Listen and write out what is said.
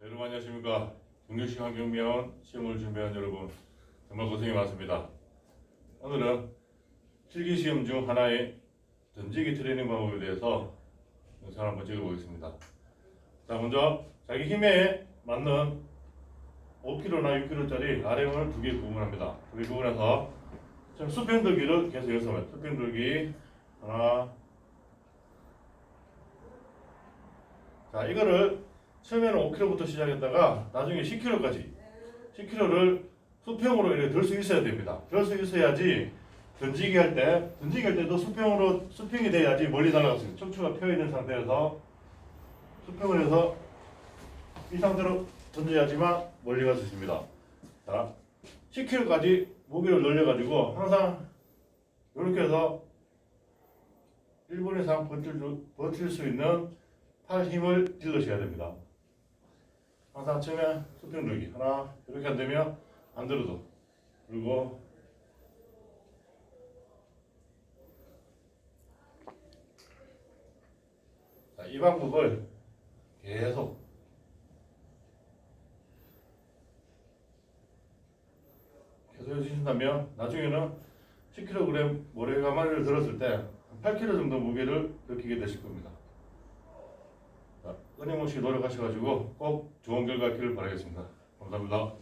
네, 여러분 안녕하십니까? 경력시 환경미원 시험을 준비한 여러분 정말 고생이 많습니다. 오늘은 필기시험 중 하나의 던지기 트레이닝 방법에 대해서 영상을 한번 찍어보겠습니다. 자 먼저 자기 힘에 맞는 5kg나 6kg짜리 RM을 두 개 구분합니다. 두 개 구분해서 지금 수평 들기를 계속 연습해요 수평 들기. 하나. 자 이거를 처음에는 5kg부터 시작했다가 나중에 10kg까지 10kg를 수평으로 이렇게 들 수 있어야 됩니다. 들 수 있어야지 던지기 할 때 던지기 할 때도 수평으로 수평이 돼야지 멀리 날아갈 수 있어요. 척추가 펴 있는 상태에서 수평을 해서 이 상태로 던져야지만 멀리 갈 수 있습니다. 자, 10kg까지 무게를 늘려가지고 항상 이렇게 해서 1분 이상 버틸, 수- 버틸 수 있는 팔 힘을 길러셔야 됩니다. 항상 처음에 수평 들기 하나 이렇게 안 되면 안 들어도 그리고 자, 이 방법을 계속 계속 해주신다면 나중에는 10kg 모래 가마리를 들었을 때 8kg 정도 무게를 느끼게 되실 겁니다. 자, 끊임없이 노력하셔가지고 꼭 좋은 결과 있기를 바라겠습니다. 감사합니다.